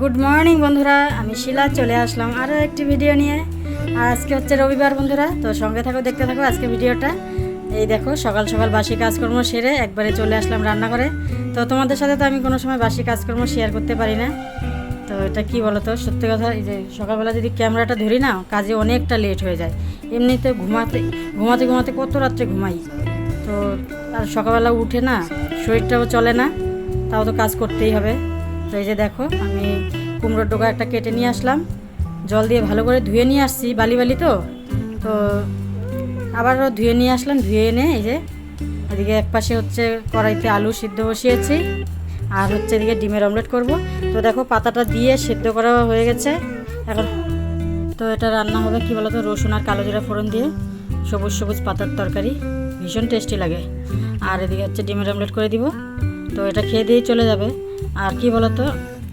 Good morning বন্ধুরা। আমি শিলা, চলে আসলাম আরও একটি ভিডিও নিয়ে। আর আজকে হচ্ছে রবিবার, বন্ধুরা। তো সঙ্গে থাকো, দেখতে থাকো আজকে ভিডিওটা এই দেখো, সকাল সকাল বাসি কাজকর্ম সেরে একবারে চলে আসলাম রান্না করে তো তোমাদের সাথে তো আমি কোনো সময় বাসি কাজকর্ম শেয়ার করতে পারি না। তো এটা কি বলো তো সত্যি কথা, এই যে সকালবেলা যদি ক্যামেরাটা ধরি না, কাজে অনেকটা লেট হয়ে যায়। এমনিতে ঘুমাতে ঘুমাতে ঘুমাতে কত রাত্রে ঘুমাই? তো আর সকালবেলা উঠে না, শরীরটাও চলে না, তাও তো কাজ করতেই হবে। তো এই যে দেখো, আমি কুমড়োর ডোকা একটা কেটে নিয়ে আসলাম। জল দিয়ে ভালো করে ধুয়ে নিয়ে আসছি, বালি বালি তো। তো আবারও ধুয়ে নিয়ে আসলাম, ধুয়ে এনে এই যে এদিকে এক পাশে হচ্ছে কড়াইতে আলু সিদ্ধ বসিয়েছি, আর হচ্ছে এদিকে ডিমের অমলেট করব। তো দেখো, পাতাটা দিয়ে সিদ্ধ করা হয়ে গেছে। এখন তো এটা রান্না হবে কি বলতো, রসুন আর কালো জিরা ফোড়ন দিয়ে। সবুজ সবুজ পাতার তরকারি, ভীষণ টেস্টি লাগে। আর এদিকে হচ্ছে ডিমের অমলেট করে দিব। তো এটা খেয়ে দিয়েই চলে যাবে। আর কি বলতো,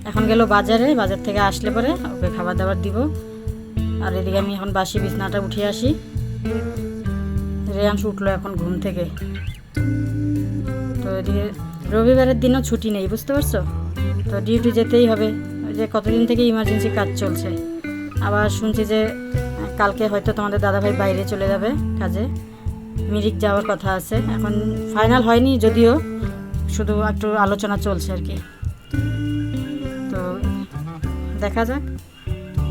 এখন গেল বাজারে, বাজার থেকে আসলে পরে ওকে খাবার দাবার দিব। আর এদিকে আমি এখন বাসি বিছনাটা উঠে আসি। রেয়াংশ উঠল এখন ঘুম থেকে। তো এদিকে রবিবারের দিনও ছুটি নেই, বুঝতে পারছ? তো ডিউটি যেতেই হবে। যে কতদিন থেকে ইমার্জেন্সি কাজ চলছে। আবার শুনছি যে কালকে হয়তো তোমাদের দাদাভাই বাইরে চলে যাবে কাজে। মিরিক যাওয়ার কথা আছে। এখন ফাইনাল হয়নি যদিও, শুধু একটু আলোচনা চলছে আর কি। দেখা যাক।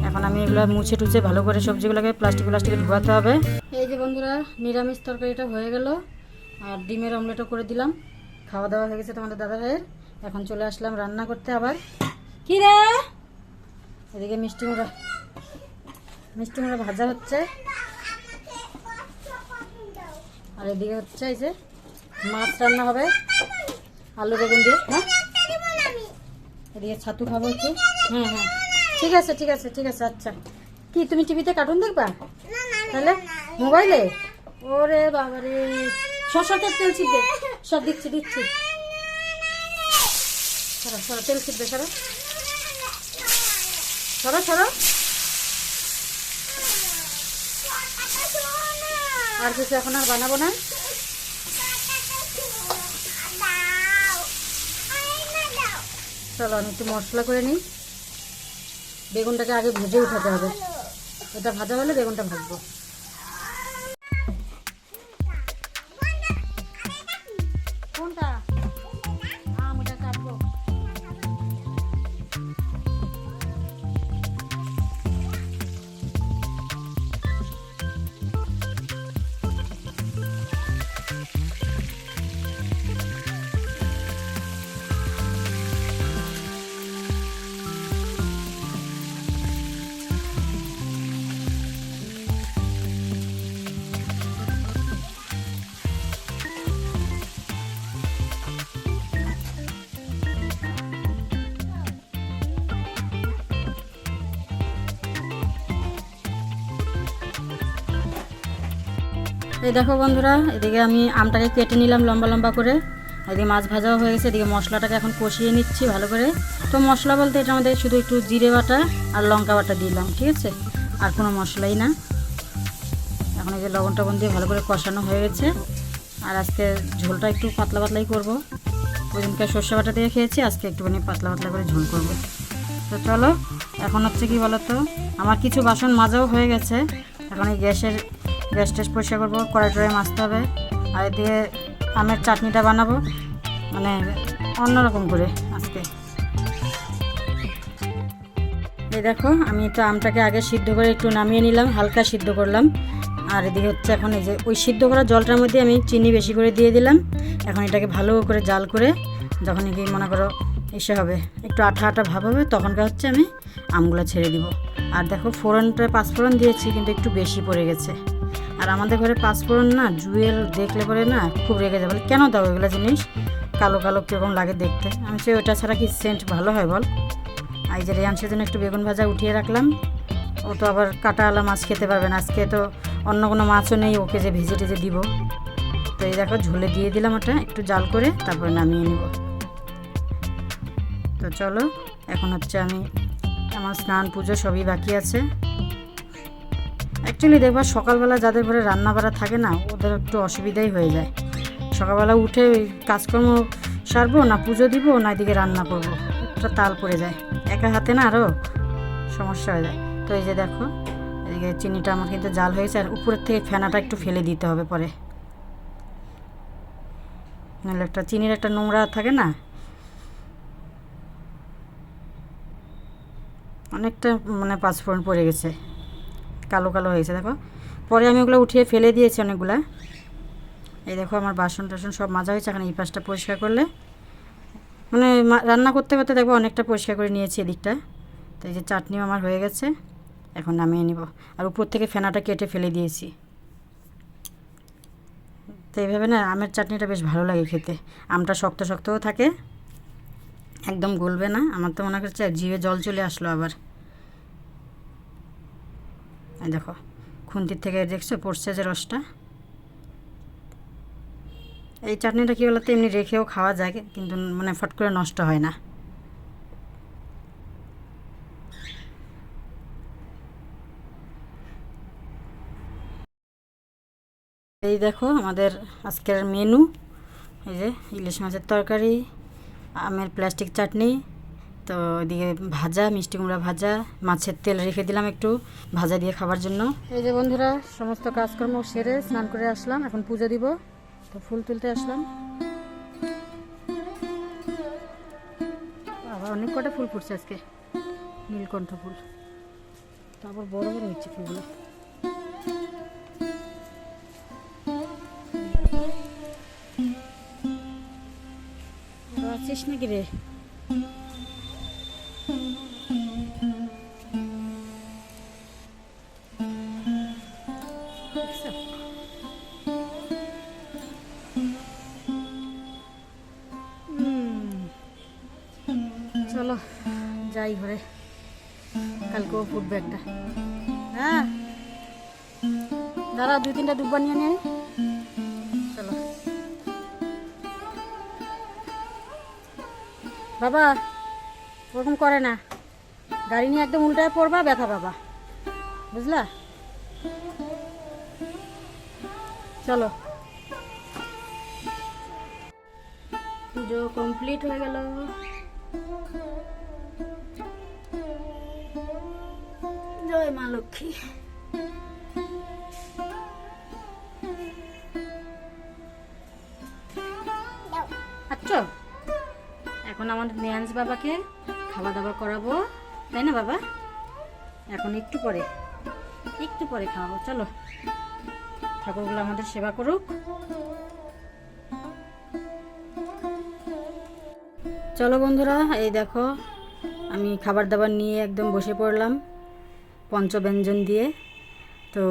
এখন আমি এগুলো মুছে টুছে ভালো করে সবজিগুলোকে প্লাস্টিক প্লাস্টিকে ধোয়াতে হবে। এই যে বন্ধুরা, নিরামিষ তরকারিটা হয়ে গেল। আর ডিমের অমলেটও করে দিলাম। খাওয়া দাওয়া হয়ে গেছে তোমাদের দাদা ভাইয়ের এখন চলে আসলাম রান্না করতে আবার। কি রে? এদিকে মিষ্টি মুড়া। মিষ্টি মুড়া ভাজা হচ্ছে। আর এদিকে হচ্ছে এই যে মাছ রান্না হবে। আলু বেগুন দিয়ে হ্যাঁ? এদিকে ছাতু খাব একটু। হ্যাঁ হ্যাঁ ঠিক আছে ঠিক আছে ঠিক আছে আচ্ছা। কি তুমি টিভিতে কার্টুন দেখবা? তাহলে? মোবাইলে? ওরে বাবারে। শশাতে তেল ছিটবে। সব দিচ্ছি দিচ্ছি। সরো সরো তেল ছিটবে সরো। সরো সরো। আর কিছু এখন আর বানাবো না? চলো, আমি একটু মশলা করে নিই। বেগুনটাকে আগে ভেজে উঠাতে হবে। এটা ভাজা হলে বেগুনটা ভাজবো। কোনটা? এই দেখো বন্ধুরা, এদিকে আমি আমটাকে কেটে নিলাম লম্বা লম্বা করে। এদিকে মাছ ভাজাও হয়ে গেছে, এদিকে মশলাটাকে এখন কষিয়ে নিচ্ছি ভালো করে। তো মশলা বলতে এটা আমাদের শুধু একটু জিরে বাটা আর লঙ্কা বাটা দিলাম, ঠিক আছে? আর কোনো মশলাই না। এখন এই যে লবণ টবণ দিয়ে ভালো করে কষানো হয়ে গেছে। আর আজকে ঝোলটা একটু পাতলা পাতলাই করব। ওই দিনকে সর্ষে বাটা দিয়ে খেয়েছি, আজকে একটুখানি পাতলা পাতলা করে ঝোল করব। তো চলো, এখন হচ্ছে কি বলতো, আমার কিছু বাসন মাজাও হয়ে গেছে। এখন এই গ্যাসের গ্যাস ট্যাস পরিষ্কার করব কড়াই টড়াই মাজতে হবে, আর এদিকে আমের চাটনিটা বানাবো মানে অন্যরকম করে আজকে। এই দেখো, আমি তো আমটাকে আগে সিদ্ধ করে একটু নামিয়ে নিলাম, হালকা সিদ্ধ করলাম। আর এদিকে হচ্ছে এখন এই যে, ওই সিদ্ধ করা জলটার মধ্যে আমি চিনি বেশি করে দিয়ে দিলাম। এখন এটাকে ভালো করে জাল করে যখন কি মনে করো এসে হবে, একটু আঠা আঠা ভাব হবে, তখনকার হচ্ছে আমি আমগুলো ছেড়ে দিব। আর দেখো ফোড়নটা পাঁচফোড়ন দিয়েছি, কিন্তু একটু বেশি পড়ে গেছে। আর আমাদের ঘরে পাঁচফোড়ন না, জুয়েল দেখলে পরে না খুব রেগে যাবে কেন দাও এগুলো জিনিস? কালো কালো কীরকম লাগে দেখতে? আমি সে ওটা ছাড়া কি সেন্ট ভালো হয় বল? আর এই যে রেয়াংশের জন্য একটু বেগুন ভাজা উঠিয়ে রাখলাম। ও তো আবার কাটাওয়ালা মাছ খেতে পারবে না। আজকে তো অন্য কোনো মাছও নেই, ওকে যে ভেজে টেজে দিব। তো এই দেখো, ঝোলে দিয়ে দিলাম ওটা, একটু জাল করে তারপরে নামিয়ে নিব। তো চলো, এখন হচ্ছে আমি আমার স্নান পুজো সবই বাকি আছে। অ্যাকচুয়ালি দেখবা সকালবেলা যাদের ঘরে রান্না বাড়া থাকে না, ওদের একটু অসুবিধাই হয়ে যায়। সকালবেলা উঠে কাজকর্ম সারবো, না পুজো দিব, না এদিকে রান্না করব। একটা তাল পড়ে যায়। একা হাতে না আরও সমস্যা হয়ে যায়। তো এই যে দেখো, এদিকে চিনিটা আমার কিন্তু জাল হয়েছে, আর উপরের থেকে ফেনাটা একটু ফেলে দিতে হবে পরে। নাহলে একটা চিনির একটা নোংরা থাকে না। অনেকটা মানে পাঁচফোড়ন পড়ে গেছে। কালো কালো হয়েছে, দেখো। পরে আমি ওগুলো উঠিয়ে ফেলে দিয়েছি অনেকগুলা। এই দেখো আমার বাসন টাসন সব মাজা হয়েছে, এখন এই পাশটা পরিষ্কার করলে। মানে রান্না করতে করতে দেখব অনেকটা পরিষ্কার করে নিয়েছি এদিকটা। তো এই যে চাটনিও আমার হয়ে গেছে, এখন নামিয়ে নিব। আর উপর থেকে ফেনাটা কেটে ফেলে দিয়েছি। তো এইভাবে না আমের চাটনিটা বেশ ভালো লাগে খেতে। আমটা শক্ত শক্তও থাকে, একদম গলবে না। আমার তো মনে করছে জিভে জল চলে আসলো আবার। দেখো, খুন্তির থেকে দেখছ, পড়ছে যে রসটা। এই চাটনিটা কী বলতো, এমনি রেখেও খাওয়া যায়, কিন্তু মানে ফট করে নষ্ট হয় না। এই দেখো, আমাদের আজকের মেনু এই যে ইলিশ মাছের তরকারি, আমের প্লাস্টিক চাটনি তো এদিকে ভাজা, মিষ্টি কুমড়া ভাজা, মাছের তেল রেখে দিলাম একটু ভাজা দিয়ে খাবার জন্য। এই যে বন্ধুরা, সমস্ত কাজকর্ম সেরে স্নান করে আসলাম, এখন পুজো দিব। তো ফুল তুলতে আসলাম। আবার অনেক কটা ফুল ফুটছে আজকে। নীলকণ্ঠ ফুল। তারপর বড় বড় হচ্ছে ফুলগুলো। আছিস নাকি রে? যাই ঘরে কালকেও ফুটবে একটা। হ্যাঁ। দাঁড়া দুই তিনটা ডুব্বা নিয়ে নেই চলো। বাবা, ওরকম করে না। গাড়ি নিয়ে একদম উল্টায় পড়বা, ব্যথা বাবা বুঝলা? চলো। পুজো কমপ্লিট হয়ে গেল। জয় মা লক্ষ্মী। আচ্ছা এখন আমাদের নেহান্স বাবাকে খাওয়া দাওয়া করাবো, তাই না বাবা? এখন একটু পরে একটু পরে খাওয়াবো, চলো। ঠাকুরগুলো আমাদের সেবা করুক। চলো বন্ধুরা, এই দেখো, আমি খাবার দাবার নিয়ে একদম বসে পড়লাম। পঞ্চব্যঞ্জন দিয়ে। তো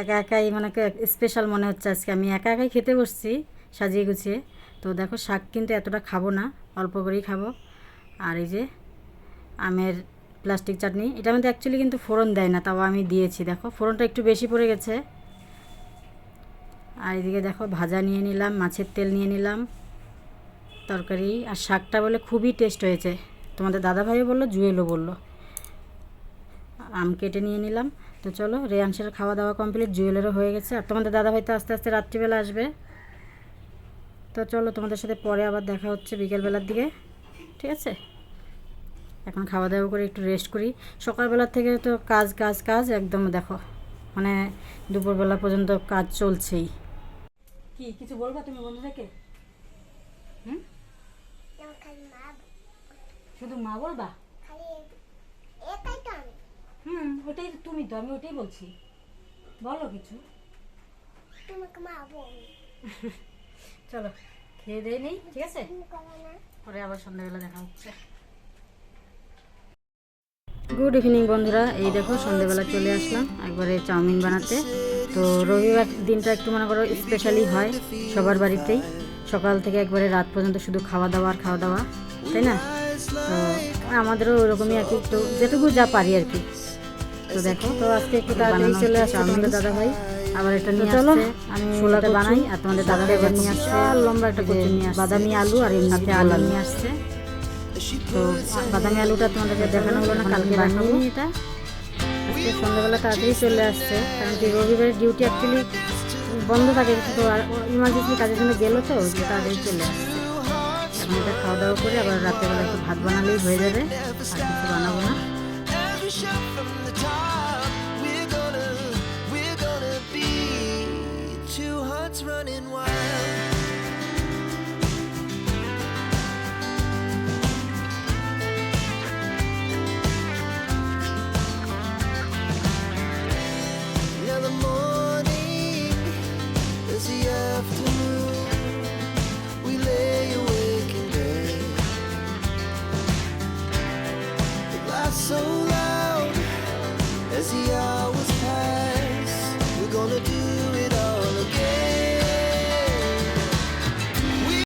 একা একাই মানে স্পেশাল মনে হচ্ছে আজকে। আমি একা একাই খেতে বসছি সাজিয়ে গুছিয়ে। তো দেখো শাক কিন্তু এতটা খাব না, অল্প করেই খাব। আর এই যে আমের প্লাস্টিক চাটনি, এটা মধ্যে অ্যাকচুয়ালি কিন্তু ফোড়ন দেয় না, তাও আমি দিয়েছি। দেখো ফোড়নটা একটু বেশি পড়ে গেছে। আর এদিকে দেখো ভাজা নিয়ে নিলাম, মাছের তেল নিয়ে নিলাম, তরকারি। আর শাকটা বলে খুবই টেস্ট হয়েছে। তোমাদের দাদাভাইও বলল, জুয়েলও বলল। আম কেটে নিয়ে নিলাম। তো চলো রেয়াংশের খাওয়া দাওয়া কমপ্লিট জুয়েলেরও হয়ে গেছে। আর তোমাদের দাদাভাই তো আস্তে আস্তে রাত্রিবেলা আসবে। তো চলো তোমাদের সাথে পরে আবার দেখা হচ্ছে বিকেলবেলার দিকে। ঠিক আছে? এখন খাওয়া দাওয়া করে একটু রেস্ট করি। সকালবেলার থেকে তো কাজ কাজ কাজ একদম দেখো মানে দুপুরবেলা পর্যন্ত কাজ চলছেই। কি কিছু বলবা তুমি বন্ধুদেরকে? হুম? শুধু মা বলবা খালি এটাই তো আমি হুম ওটাই তুমি তো আমি ওটাই বলছি। বলো কিছু। তোমাকে মা চলো খেয়ে দিয়ে নেই ঠিক আছে? পরে আবার সন্ধ্যাবেলা দেখা হচ্ছে। গুড ইভিনিং বন্ধুরা এই দেখো সন্ধ্যাবেলা চলে আসলাম একবারে চাউমিন বানাতে। তো রবিবার দিনটা একটু মনে করো স্পেশালি হয় সবার বাড়িতেই। সকাল থেকে একবারে রাত পর্যন্ত শুধু খাওয়া দাওয়া আর খাওয়া দাওয়া তাই না? তো আমাদেরও ওরকমই আর কি একটু যেটুকু যা পারি আর কি। তো দেখো তো আজকে একটু তাড়াতাড়ি চলে আসছে তোমাদের দাদা ভাই আবার এটা নিয়ে চলো আমি ছোলাতে বানাই আর তোমাদের দাদা এবার নিয়ে আসছে। লম্বা একটা কচু নিয়ে আসছে। বাদামি আলু আর এমনিতে আলু নিয়ে আসছে। তো বাদামি আলুটা তোমাদেরকে দেখানো হলো না কালকে নিই এটা। আজকে সন্ধ্যাবেলা তাড়াতাড়ি চলে আসছে কারণ কি রবিবারের ডিউটি অ্যাকচুয়ালি বন্ধ থাকে তো আর ইমার্জেন্সি কাজের জন্য গেলো তো তাড়াতাড়ি চলে আসছে। এখন এটা খাওয়া দাওয়া করে আবার রাত্রেবেলা একটু ভাত বানালেই হয়ে যাবে আর কিছু বানাবো